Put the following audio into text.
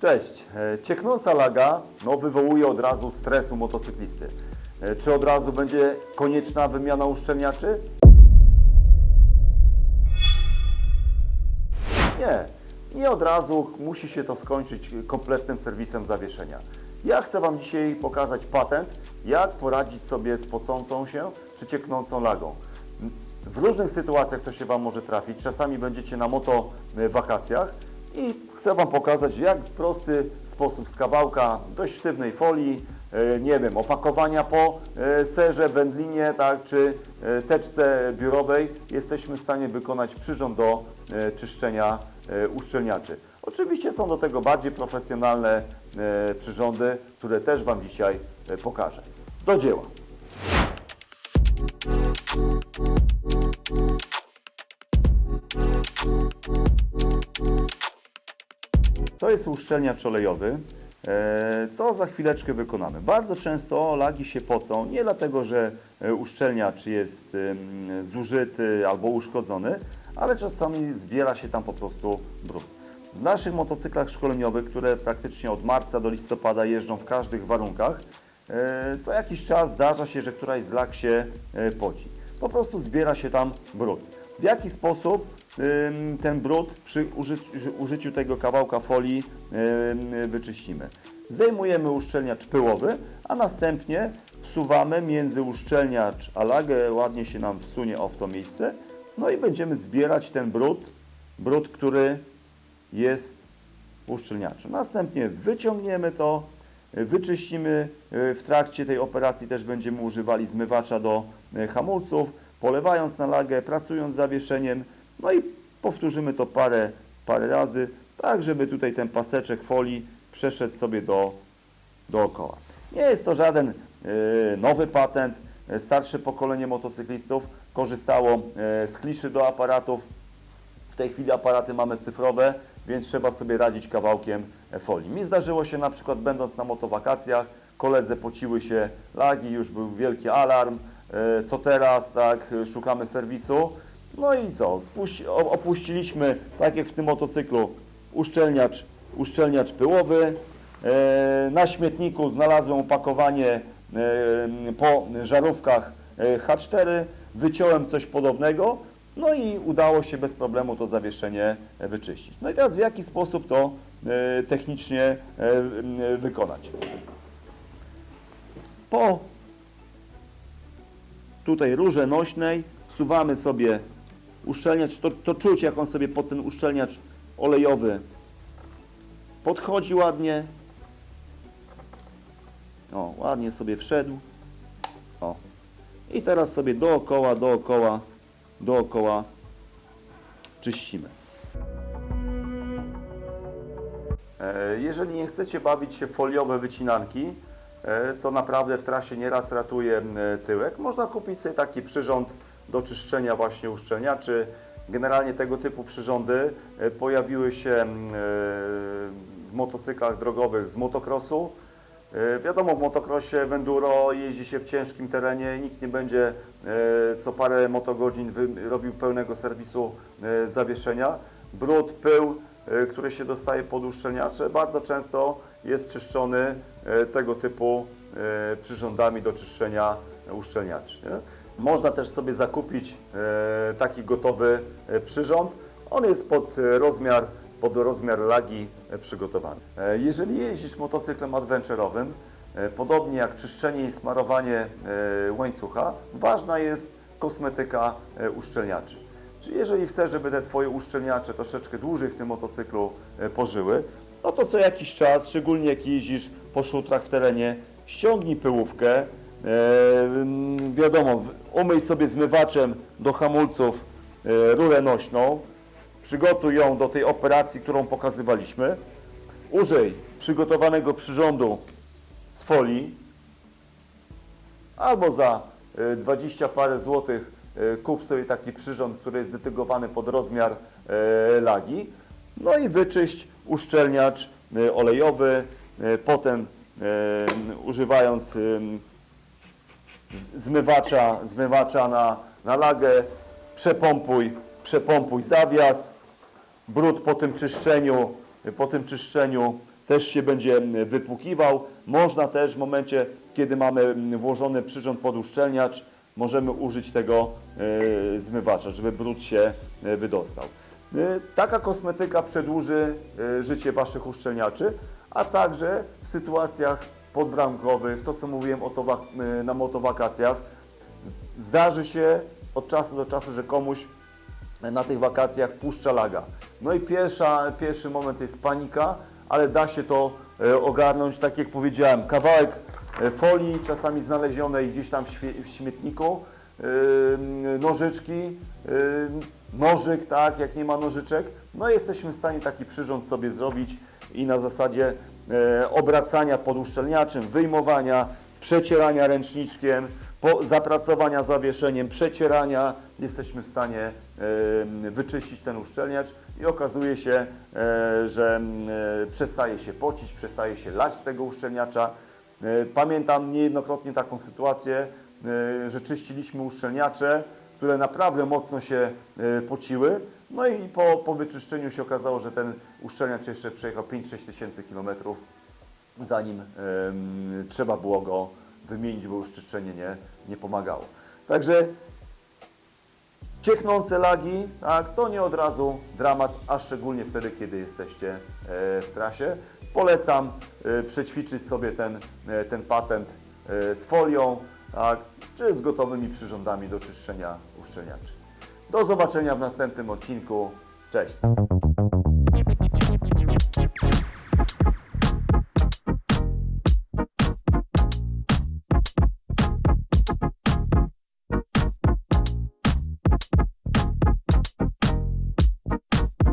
Cześć. E, Cieknąca laga no, wywołuje od razu stres u motocyklisty. E, Czy od razu będzie konieczna wymiana uszczelniaczy? Nie. Nie od razu musi się to skończyć kompletnym serwisem zawieszenia. Ja chcę Wam dzisiaj pokazać patent, jak poradzić sobie z pocącą się czy cieknącą lagą. W różnych sytuacjach to się Wam może trafić. Czasami będziecie na moto e, wakacjach i chcę Wam pokazać, jak w prosty sposób z kawałka dość sztywnej folii, e, nie wiem, opakowania po e, serze, wędlinie, tak, czy e, teczce biurowej jesteśmy w stanie wykonać przyrząd do czyszczenia uszczelniaczy. Oczywiście są do tego bardziej profesjonalne przyrządy, które też Wam dzisiaj pokażę. Do dzieła! To jest uszczelniacz olejowy, e, co za chwileczkę wykonamy. Bardzo często lagi się pocą, nie dlatego, że e, uszczelniacz jest zużyty albo uszkodzony, ale czasami zbiera się tam po prostu brud. W naszych motocyklach szkoleniowych, które praktycznie od marca do listopada jeżdżą w każdych warunkach, e, co jakiś czas zdarza się, że któraś z lag się poci. Po prostu zbiera się tam brud. W jaki sposób ten brud przy użyciu, tego kawałka folii wyczyścimy? Zdejmujemy uszczelniacz pyłowy, a następnie wsuwamy między uszczelniacz a lagę, ładnie się nam wsunie o w to miejsce, no i będziemy zbierać ten brud, brud, który jest w uszczelniaczu. Następnie wyciągniemy to, wyczyścimy. y, W trakcie tej operacji też będziemy używali zmywacza do y, hamulców, polewając na lagę, pracując zawieszeniem. No i powtórzymy to parę, parę razy, tak żeby tutaj ten paseczek folii przeszedł sobie do, dookoła. Nie jest to żaden y, nowy patent. Y, Starsze pokolenie motocyklistów korzystało y, z kliszy do aparatów. W tej chwili aparaty mamy cyfrowe, więc trzeba sobie radzić kawałkiem e, folii. Mi zdarzyło się na przykład będąc na motowakacjach, koledze pociły się lagi, już był wielki alarm, e, co teraz, tak, e, szukamy serwisu. No i co, Spuści, opuściliśmy, tak jak w tym motocyklu, uszczelniacz, uszczelniacz pyłowy. E, Na śmietniku znalazłem opakowanie e, po żarówkach e, H4, wyciąłem coś podobnego, no i udało się bez problemu to zawieszenie e, wyczyścić. No i teraz w jaki sposób to e, technicznie e, wykonać? Po tutaj rurze nośnej wsuwamy sobie uszczelniacz, to, to czuć jak on sobie pod ten uszczelniacz olejowy podchodzi ładnie. O, ładnie sobie wszedł. O. I teraz sobie dookoła, dookoła, dookoła czyścimy. E, Jeżeli nie chcecie bawić się foliowe wycinanki, co naprawdę w trasie nieraz ratuje m, tyłek, można kupić sobie taki przyrząd do czyszczenia właśnie uszczelniaczy. Generalnie tego typu przyrządy e, pojawiły się e, w motocyklach drogowych z motocrossu. E, Wiadomo, w motocrossie, w enduro jeździ się w ciężkim terenie, nikt nie będzie e, co parę motogodzin robił pełnego serwisu e, zawieszenia. Brud, pył, e, który się dostaje pod uszczelniacze, bardzo często jest czyszczony e, tego typu e, przyrządami do czyszczenia uszczelniaczy. Nie? Można też sobie zakupić e, taki gotowy przyrząd. On jest pod rozmiar, pod rozmiar lagi przygotowany. Jeżeli jeździsz motocyklem adventure'owym, podobnie jak czyszczenie i smarowanie łańcucha, ważna jest kosmetyka uszczelniaczy. Czyli jeżeli chcesz, żeby te Twoje uszczelniacze troszeczkę dłużej w tym motocyklu pożyły, no to co jakiś czas, szczególnie jak jeździsz po szutrach w terenie, ściągnij pyłówkę, e, mm, wiadomo, umyj sobie zmywaczem do hamulców e, rurę nośną, przygotuj ją do tej operacji, którą pokazywaliśmy, użyj przygotowanego przyrządu z folii, albo za y, 20 parę złotych kup sobie taki przyrząd, który jest dedykowany pod rozmiar lagi. No i wyczyść uszczelniacz y, olejowy, y, potem y, używając zmywacza, zmywacza na, na lagę, przepompuj, przepompuj zawias, brud po tym czyszczeniu, po tym czyszczeniu też się będzie wypłukiwał. Można też w momencie, kiedy mamy włożony przyrząd pod uszczelniacz, możemy użyć tego zmywacza, żeby brud się wydostał. E, Taka kosmetyka przedłuży e, życie Waszych uszczelniaczy, a także w sytuacjach podbramkowych, to co mówiłem o towa- e, na motowakacjach, zdarzy się od czasu do czasu, że komuś na tych wakacjach puszcza laga. No i pierwsza, pierwszy moment jest panika, ale da się to ogarnąć, tak jak powiedziałem, kawałek folii, czasami znalezionej gdzieś tam w śmietniku, nożyczki, nożyk, tak, jak nie ma nożyczek, no jesteśmy w stanie taki przyrząd sobie zrobić i na zasadzie e, obracania pod uszczelniaczem, wyjmowania, przecierania ręczniczkiem, po zapracowania zawieszeniem, przecierania jesteśmy w stanie wyczyścić ten uszczelniacz i okazuje się, e, że e, przestaje się pocić, przestaje się lać z tego uszczelniacza. E, Pamiętam niejednokrotnie taką sytuację, e, że czyściliśmy uszczelniacze, które naprawdę mocno się e, pociły. No i po, po wyczyszczeniu się okazało, że ten uszczelniacz jeszcze przejechał 5-6 tysięcy kilometrów, zanim trzeba było go wymienić, bo już czyszczenie nie, nie pomagało. Także cieknące lagi, tak, to nie od razu dramat, a szczególnie wtedy, kiedy jesteście e, w trasie. Polecam e, przećwiczyć sobie ten, e, ten patent z folią, tak, czy z gotowymi przyrządami do czyszczenia uszczelniaczy. Do zobaczenia w następnym odcinku. Cześć!